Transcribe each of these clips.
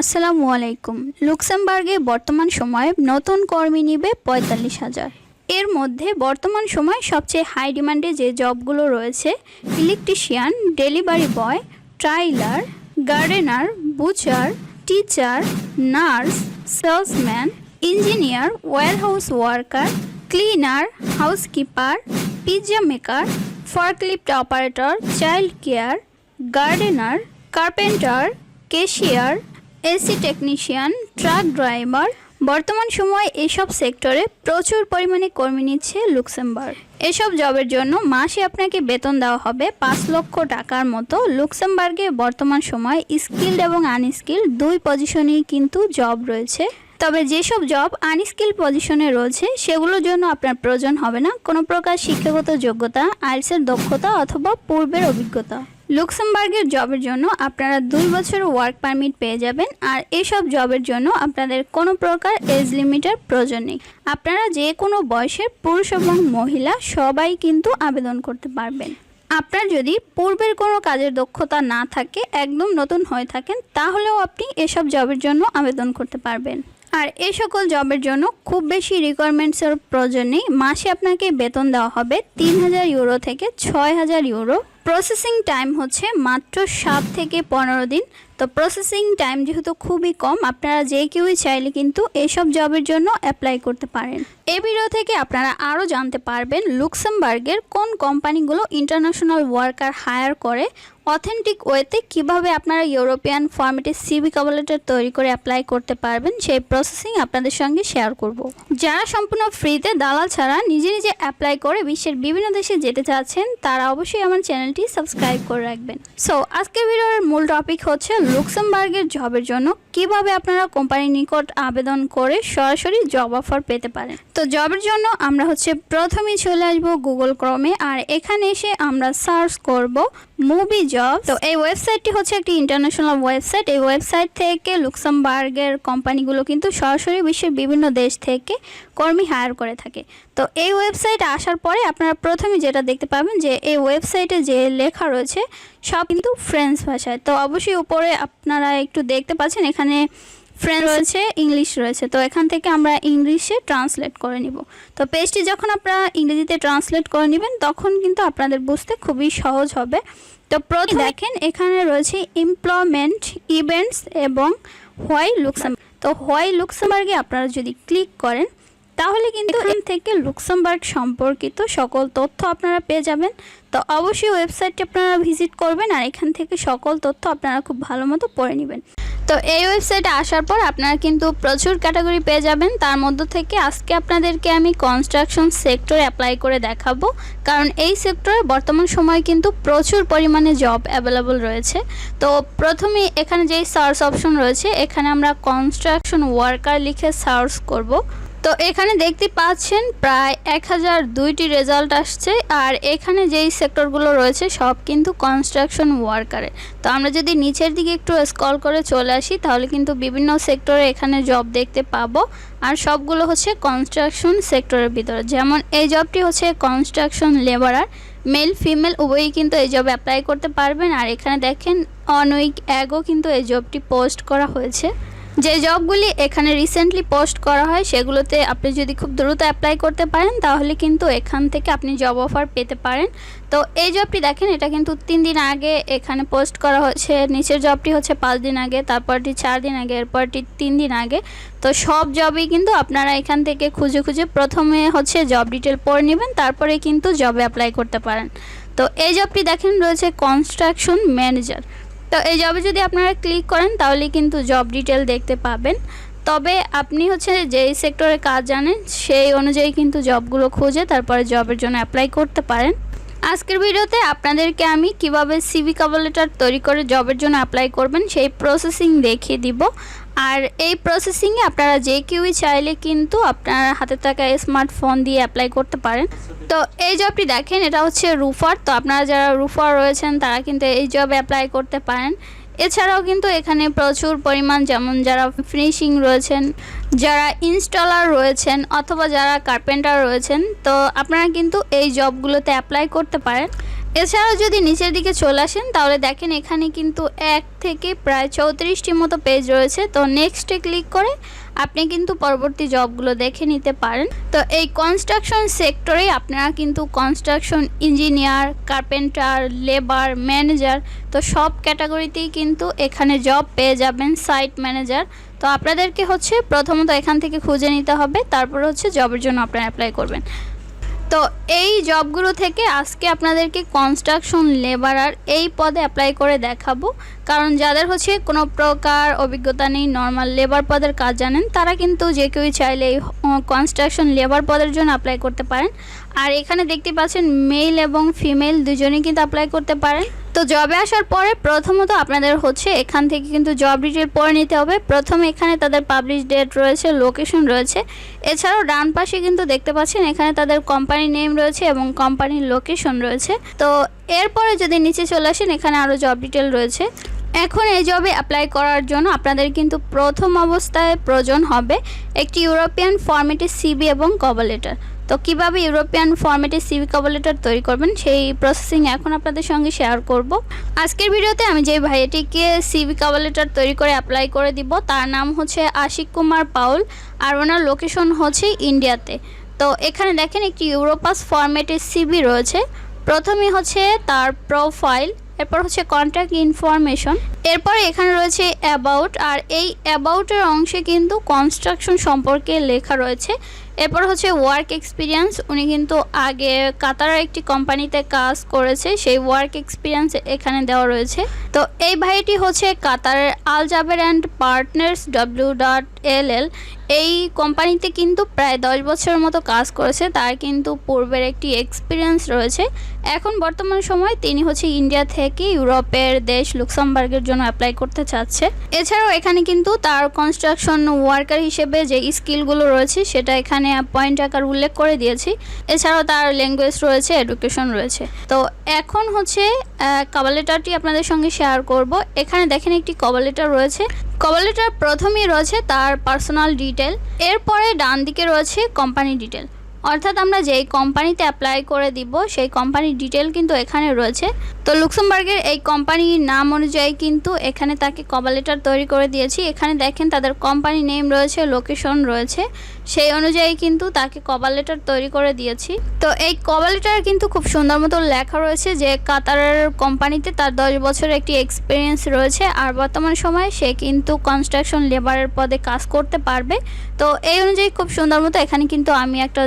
আসসালামু আলাইকুম। লুক্সেমবার্গে বর্তমান সময়ে নতুন কর্মী নিবে পঁয়তাল্লিশ হাজার। এর মধ্যে বর্তমান সময় সবচেয়ে হাই ডিমান্ডে যে জবগুলো রয়েছে, electrician, delivery boy, tailor, gardener, butcher, teacher, nurse, salesman, engineer, warehouse worker, cleaner, housekeeper pizza maker, forklift operator, child care, gardener, carpenter cashier AC technician, truck driver, বর্তমান সময়ে এসব সেক্টরে প্রচুর পরিমাণে কর্মী নিচ্ছে লুক্সেমবার্গ। এসব জবের জন্য মাসে আপনাকে বেতন দেওয়া হবে পাঁচ লক্ষ টাকার মতো। লুক্সেমবার্গে বর্তমান সময়ে স্কিল্ড এবং আনস্কিল্ড দুই পজিশনেই কিন্তু জব রয়েছে। তবে যেসব জব আনস্কিল পজিশনে রয়েছে, সেগুলোর জন্য আপনার প্রয়োজন হবে না। কোনো প্রকার শিক্ষাগত যোগ্যতা আইএলসের দক্ষতা অথবা পূর্বের অভিজ্ঞতা। লুক্সেমবার্গের জবের জন্য আপনারা দুই বছর ওয়ার্ক পারমিট পেয়ে যাবেন, আর এসব জবের জন্য আপনাদের কোনো প্রকার এজ লিমিটের প্রয়োজন নেই। আপনারা যে কোনো বয়সের পুরুষ এবং মহিলা সবাই কিন্তু আবেদন করতে পারবেন। আপনার যদি পূর্বের কোনো কাজের দক্ষতা না থাকে, একদম নতুন হয়ে থাকেন, তাহলেও আপনি এসব জবের জন্য আবেদন করতে পারবেন। আর এই সকল জবের জন্য খুব বেশি রিকোয়ারমেন্টসের প্রয়োজন নেই। মাসে আপনাকে বেতন দেওয়া হবে তিন হাজার ইউরো থেকে ছয় হাজার ইউরো। প্রসেসিং টাইম হচ্ছে মাত্র সাত থেকে পনেরো দিন। তো প্রসেসিং টাইম যেহেতু খুবই কম, আপনারা যে কেউই চাইলে কিন্তু এইসব জবের জন্য অ্যাপ্লাই করতে পারেন। এই ভিডিও থেকে আপনারা আরও জানতে পারবেন লুক্সেমবার্গের কোন কোম্পানিগুলো ইন্টারন্যাশনাল ওয়ার্কার হায়ার করে অথেন্টিক ওয়েতে কীভাবে আপনারা ইউরোপিয়ান ফর্মেটে সিভি কভার তৈরি করে অ্যাপ্লাই করতে পারবেন, সেই প্রসেসিং আপনাদের সঙ্গে শেয়ার করব। যারা সম্পূর্ণ ফ্রিতে দালাল ছাড়া নিজে নিজে অ্যাপ্লাই করে বিশ্বের বিভিন্ন দেশে যেতে চাচ্ছেন, তারা অবশ্যই আমার চ্যানেলটি সাবস্ক্রাইব করে রাখবেন। সো আজকের ভিডিওর মূল টপিক হচ্ছে লুক্সেমবার্গের জবের জন্য কীভাবে আপনারা কোম্পানির নিকট আবেদন করে সরাসরি জব অফার পেতে পারেন। জবের জন্য আমরা হচ্ছে প্রথমেই চলে আসব গুগল ক্রমে আর এখানে এসে আমরা সার্চ করব মুভি জব তো এই ওয়েবসাইটটি হচ্ছে একটি ইন্টারন্যাশনাল ওয়েবসাইট এই ওয়েবসাইট থেকে লুক্সেমবার্গের কোম্পানিগুলো কিন্তু সরাসরি বিশ্বের বিভিন্ন দেশ থেকে কর্মী হায়ার করে থাকে। তো এই ওয়েবসাইটে আসার পরে আপনারা প্রথমে যেটা দেখতে পাবেন যে এই ওয়েবসাইটে যে লেখা রয়েছে, সব কিন্তু ফ্রেঞ্চ ভাষায়। তো অবশ্যই উপরে আপনারা একটু দেখতে পাচ্ছেন, এখানে ফ্রেঞ্চ রয়েছে ইংলিশ রয়েছে। তো এখান থেকে আমরা ইংলিশে ট্রান্সলেট করে নিব। তো পেজটি যখন আপনারা ইংরেজিতে ট্রান্সলেট করে নেবেন তখন কিন্তু আপনাদের বুঝতে খুবই সহজ হবে। তো প্রথমে দেখেন এখানে রয়েছে এমপ্লয়মেন্ট ইভেন্টস এবং হোয়াই লুক্সাম তো হোয়াই লুক্সামবার্গে আপনারা যদি ক্লিক করেন তাহলে কিন্তু এখান থেকে লুক্সেমবার্গ সম্পর্কিত সকল তথ্য আপনারা পেয়ে যাবেন। তো অবশ্যই ওয়েবসাইটটি আপনারা ভিজিট করবেন আর এখান থেকে সকল তথ্য আপনারা খুব ভালো মতো পড়ে নেবেন। তো এই ওয়েবসাইটে আসার পর আপনারা কিন্তু প্রচুর ক্যাটাগরি পেয়ে যাবেন। তার মধ্য থেকে আজকে আপনাদেরকে আমি কনস্ট্রাকশন সেক্টরে অ্যাপ্লাই করে দেখাবো। কারণ এই সেক্টরে বর্তমান সময়ে কিন্তু প্রচুর পরিমাণে জব অ্যাভেলেবল রয়েছে। তো প্রথমে এখানে যেই সার্চ অপশন রয়েছে, এখানে আমরা কনস্ট্রাকশন ওয়ার্কার লিখে সার্চ করব। তো এখানে দেখতে পাচ্ছেন প্রায় এক হাজার দুইটি রেজাল্ট আসছে আর এখানে যেই সেক্টরগুলো রয়েছে সব কিন্তু কনস্ট্রাকশন ওয়ার্কারের তো আমরা যদি নিচের দিকে একটু স্কল করে চলে আসি, তাহলে কিন্তু বিভিন্ন সেক্টরে এখানে জব দেখতে পাবো। আর সবগুলো হচ্ছে কনস্ট্রাকশন সেক্টরের ভিতরে। যেমন এই জবটি হচ্ছে কনস্ট্রাকশন লেবারার মেল ফিমেল উভয়ই কিন্তু এই জব অ্যাপ্লাই করতে পারবেন। আর এখানে দেখেন অন উইক অ্যাগও কিন্তু এই জবটি পোস্ট করা হয়েছে। যে জবগুলি এখানে রিসেন্টলি পোস্ট করা হয়, সেগুলোতে আপনি যদি খুব দ্রুত অ্যাপ্লাই করতে পারেন, তাহলে কিন্তু এখান থেকে আপনি জব অফার পেতে পারেন। তো এই জবটি দেখেন, এটা কিন্তু তিন দিন আগে এখানে পোস্ট করা হচ্ছে। নিচের জবটি হচ্ছে পাঁচ দিন আগে, তারপরটি চার দিন আগে, এরপরটি তিন দিন আগে। তো সব জবই কিন্তু আপনারা এখান থেকে খুঁজে খুঁজে প্রথমে হচ্ছে জব ডিটেল পড়ে নেবেন, তারপরে কিন্তু জবে অ্যাপ্লাই করতে পারেন। তো এই জবটি দেখেন, রয়েছে কনস্ট্রাকশন ম্যানেজার তো এই জবে যদি আপনারা ক্লিক করেন, তাহলে কিন্তু জব ডিটেল দেখতে পাবেন। তবে আপনি হচ্ছে যেই সেক্টরে কাজ জানেন, সেই অনুযায়ী কিন্তু জবগুলো খুঁজে, তারপরে জবের জন্য অ্যাপ্লাই করতে পারেন। আজকের ভিডিওতে আপনাদেরকে আমি কীভাবে সিভি কাবলেটার তৈরি করে জবের জন্য অ্যাপ্লাই করবেন সেই প্রসেসিং দেখিয়ে দিব। আর এই প্রসেসিংয়ে আপনারা যে কেউই চাইলে কিন্তু আপনার হাতে থাকা স্মার্টফোন দিয়ে অ্যাপ্লাই করতে পারেন। তো এই জবটি দেখেন, এটা হচ্ছে রুফার। তো আপনারা যারা রুফার রয়েছেন, তারা কিন্তু এই জবে অ্যাপ্লাই করতে পারেন। এছাড়াও কিন্তু এখানে প্রচুর পরিমাণ যেমন যারা ফিনিশিং রয়েছেন, যারা ইনস্টলার রয়েছেন অথবা যারা কার্পেন্টার রয়েছেন, তো আপনারা কিন্তু এই জবগুলোতে অ্যাপ্লাই করতে পারেন। এছাড়াও যদি নিচের দিকে চলে আসেন, তাহলে দেখেন এখানে কিন্তু এক থেকে প্রায় চৌত্রিশটি মতো পেজ রয়েছে। তো নেক্সটে ক্লিক করে আপনি কিন্তু পরবর্তী জবগুলো দেখে নিতে পারেন। তো এই কনস্ট্রাকশন সেক্টরে আপনারা কিন্তু construction engineer carpenter labour manager তো সব ক্যাটাগরিতেই কিন্তু এখানে জব পেয়ে যাবেন সাইট ম্যানেজার তো আপনাদেরকে হচ্ছে প্রথমত এখান থেকে খুঁজে নিতে হবে, তারপর হচ্ছে জবের জন্য আপনারা অ্যাপ্লাই করবেন। তো এই জবগুলো থেকে আজকে আপনাদেরকে কনস্ট্রাকশন লেবারার এই পদে অ্যাপ্লাই করে দেখাবো। কারণ যাদের হচ্ছে কোনো প্রকার অভিজ্ঞতা নেই নর্মাল লেবার পদের কাজ জানেন, তারা কিন্তু যে কেউ চাইলে এই কনস্ট্রাকশন লেবার পদের জন্য অ্যাপ্লাই করতে পারেন। আর এখানে দেখতে পাচ্ছেন মেল এবং ফিমেল দুজনেই কিন্তু অ্যাপ্লাই করতে পারেন। তো জবে আসার পরে প্রথমত আপনাদের হচ্ছে এখান থেকে কিন্তু জব ডিটেল পড়ে নিতে হবে। প্রথমে এখানে তাদের পাবলিশ ডেট রয়েছে লোকেশন রয়েছে। এছাড়াও ডান পাশে কিন্তু দেখতে পাচ্ছেন এখানে তাদের কোম্পানি নেম রয়েছে এবং কোম্পানির লোকেশন রয়েছে। তো এরপরে যদি নিচে চলে আসেন, এখানে আরও জব ডিটেল রয়েছে। এখন এই জবে অ্যাপ্লাই করার জন্য আপনাদের কিন্তু প্রথম অবস্থায় প্রয়োজন হবে একটি ইউরোপিয়ান ফর্মেটের সিবি এবং কভার লেটার তো কীভাবে ইউরোপিয়ান ফর্মেটে সিভি কভার তৈরি করবেন সেই প্রসেসিং এখন আপনাদের সঙ্গে শেয়ার করব। আজকের ভিডিওতে আমি যে ভাইয়াটিকে সিভি কভার তৈরি করে অ্যাপ্লাই করে দিব, তার নাম হচ্ছে আশিক কুমার পাউল আর ওনার লোকেশন হচ্ছে ইন্ডিয়াতে। তো এখানে দেখেন একটি ইউরোপাস ফরম্যাটের সিভি রয়েছে। প্রথমে হচ্ছে তার প্রোফাইল এরপর হচ্ছে কন্ট্যাক্ট ইনফরমেশন এরপরে এখানে রয়েছে অ্যাবাউট আর এই অ্যাবাউটের অংশে কিন্তু কনস্ট্রাকশন সম্পর্কে লেখা রয়েছে। এরপর হচ্ছে ওয়ার্ক এক্সপিরিয়েন্স উনি কিন্তু আগে কাতারের একটি কোম্পানিতে কাজ করেছে, সেই ওয়ার্ক এক্সপিরিয়েন্স এখানে দেওয়া রয়েছে। তো এই ভাইটি হচ্ছে কাতারের Al Jaber and partners W dot L L এই কোম্পানিতে কিন্তু প্রায় দশ বছরের মতো কাজ করেছে, তার কিন্তু পূর্বের একটি এক্সপিরিয়েন্স রয়েছে। এখন বর্তমান সময় তিনি হচ্ছে ইন্ডিয়া থেকে ইউরোপের দেশ লুক্সামবার্গের জন্য অ্যাপ্লাই করতে চাচ্ছে। এছাড়াও এখানে কিন্তু তার কনস্ট্রাকশন ওয়ার্কার হিসেবে যে স্কিলগুলো রয়েছে, সেটা এখানে পয়েন্ট আকার উল্লেখ করে দিয়েছি। এছাড়াও তার ল্যাঙ্গুয়েজ রয়েছে এডুকেশন রয়েছে। তো এখন হচ্ছে কভার লেটারটি আপনাদের সঙ্গে শেয়ার করব। এখানে দেখেন একটি কভার লেটার রয়েছে। কভার লেটার প্রথমেই রয়েছে তার পার্সোনাল ডিটেল এরপরে ডান দিকে রয়েছে কোম্পানি ডিটেল অর্থাৎ আমরা যেই কোম্পানিতে অ্যাপ্লাই করে দিব, সেই কোম্পানির ডিটেল কিন্তু এখানে রয়েছে। তো লুক্সেমবার্গের এই কোম্পানির নাম অনুযায়ী কিন্তু এখানে তাকে কভার লেটার তৈরি করে দিয়েছি। এখানে দেখেন তাদের কোম্পানি নেম রয়েছে লোকেশন রয়েছে। সেই অনুযায়ী কিন্তু তাকে কভার লেটার তৈরি করে দিয়েছি। তো এই কভার লেটার কিন্তু খুব সুন্দর মতো লেখা রয়েছে যে, কাতারের কোম্পানিতে তার দশ বছরের একটি এক্সপিরিয়েন্স রয়েছে আর বর্তমান সময়ে সে কিন্তু কনস্ট্রাকশন লেবারের পদে কাজ করতে পারবে। তো এই অনুযায়ী খুব সুন্দর মতো এখানে কিন্তু আমি একটা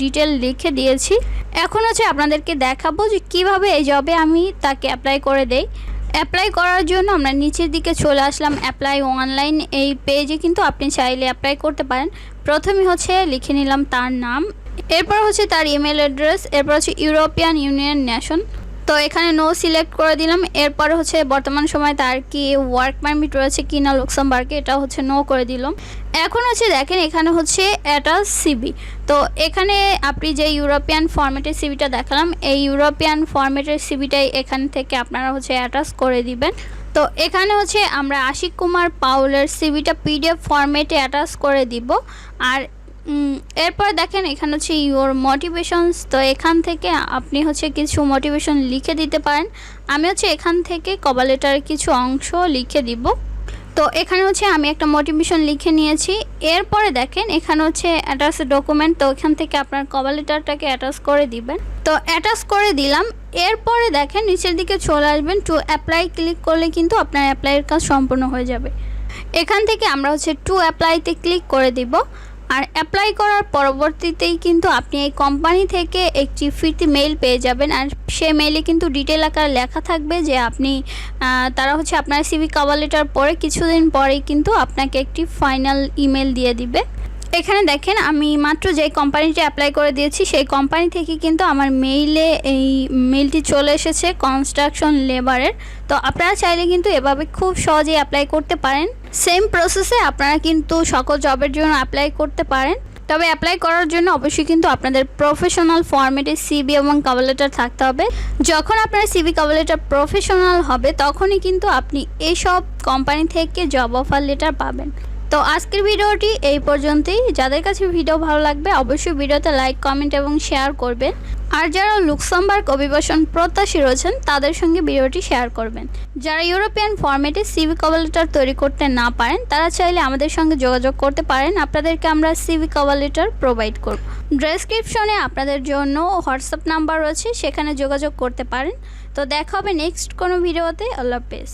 ডিটেল লিখে দিয়েছি। এখন হচ্ছে আপনাদেরকে দেখাবো যে কীভাবে এই জবে আমি তাকে অ্যাপ্লাই করে দেই। অ্যাপ্লাই করার জন্য আমরা নিচের দিকে চলে আসলাম অ্যাপ্লাই অনলাইন এই পেজে কিন্তু আপনি চাইলে অ্যাপ্লাই করতে পারেন। প্রথমে হচ্ছে লিখে নিলাম তার নাম, এরপর হচ্ছে তার ইমেল অ্যাড্রেস এরপর হচ্ছে ইউরোপিয়ান ইউনিয়ন নেশন তো এখানে নো সিলেক্ট করে দিলাম। এরপর হচ্ছে বর্তমান সময় তার কি ওয়ার্ক পারমিট রয়েছে কি না লোকসামবার্গে এটা হচ্ছে নো করে দিলাম। এখন হচ্ছে দেখেন এখানে হচ্ছে অ্যাটাচ সিবি তো এখানে আপনি যে ইউরোপিয়ান ফর্মেটের সিবিটা দেখালাম, এই ইউরোপিয়ান ফর্মেটের সিবিটাই এখান থেকে আপনারা হচ্ছে অ্যাটাচ করে দিবেন। তো এখানে হচ্ছে আমরা আশিক কুমার পাউলের সিবিটা পিডিএফ ফরম্যাটে অ্যাটাচ করে দিব। আর এরপর দেখেন এখানে হচ্ছে ইউর মোটিভেশনস তো এখান থেকে আপনি হচ্ছে কিছু মোটিভেশন লিখে দিতে পারেন। আমি হচ্ছে এখান থেকে কভার লেটারের কিছু অংশ লিখে দিব। তো এখানে হচ্ছে আমি একটা মোটিভেশন লিখে নিয়েছি। এরপরে দেখেন এখানে হচ্ছে অ্যাটাচ ডকুমেন্ট তো এখান থেকে আপনার কভার লেটারটাকে অ্যাটাচ করে দিবেন। তো অ্যাটাচ করে দিলাম। এরপরে দেখেন নিচের দিকে চলে আসবেন। টু অ্যাপ্লাই ক্লিক করলে কিন্তু আপনার অ্যাপ্লাইয়ের কাজ সম্পূর্ণ হয়ে যাবে। এখান থেকে আমরা হচ্ছে টু অ্যাপ্লাইতে ক্লিক করে দিব। আর অ্যাপ্লাই করার পরবর্তীতেই কিন্তু আপনি এই কোম্পানি থেকে একটি ফিরতি মেইল পেয়ে যাবেন। আর সে মেইলে কিন্তু ডিটেল আকার লেখা থাকবে যে আপনি তারা হচ্ছে আপনার সিভি কাভার লেটার পরে কিছুদিন পরেই কিন্তু আপনাকে একটি ফাইনাল ইমেল দিয়ে দিবে। এখানে দেখেন, আমি মাত্র যে কোম্পানিটি অ্যাপ্লাই করে দিয়েছি, সেই কোম্পানি থেকে কিন্তু আমার মেইলে এই মেইলটি চলে এসেছে কনস্ট্রাকশন লেবারের তো আপনারা চাইলে কিন্তু এভাবে খুব সহজেই অ্যাপ্লাই করতে পারেন। সেম প্রসেসে আপনারা কিন্তু সকল জবের জন্য অ্যাপ্লাই করতে পারেন। তবে অ্যাপ্লাই করার জন্য অবশ্যই কিন্তু আপনাদের প্রফেশনাল ফর্মেটে সিবি এবং কভার লেটার থাকতে হবে। যখন আপনার সিবি কভার লেটার প্রফেশনাল হবে, তখনই কিন্তু আপনি এইসব কোম্পানি থেকে জব অফার লেটার পাবেন। তো আজকের ভিডিওটি এই পর্যন্তই। যাদের কাছে ভিডিও ভালো লাগবে, অবশ্যই ভিডিওতে লাইক, কমেন্ট এবং শেয়ার করবেন। আর যারা লুক্সেমবার্গ অভিবাসন প্রত্যাশী রয়েছেন, তাদের সঙ্গে ভিডিওটি শেয়ার করবেন। যারা ইউরোপিয়ান ফরম্যাটে সিভি কভার তৈরি করতে না পারেন, তারা চাইলে আমাদের সঙ্গে যোগাযোগ করতে পারেন। আপনাদেরকে আমরা সিভি কভার লেটার প্রোভাইড করব। ডেসক্রিপশনে আপনাদের জন্য হোয়াটসঅ্যাপ নাম্বার রয়েছে, সেখানে যোগাযোগ করতে পারেন। তো দেখা হবে নেক্সট কোনো ভিডিওতে। আল্লাহ হাফেজ।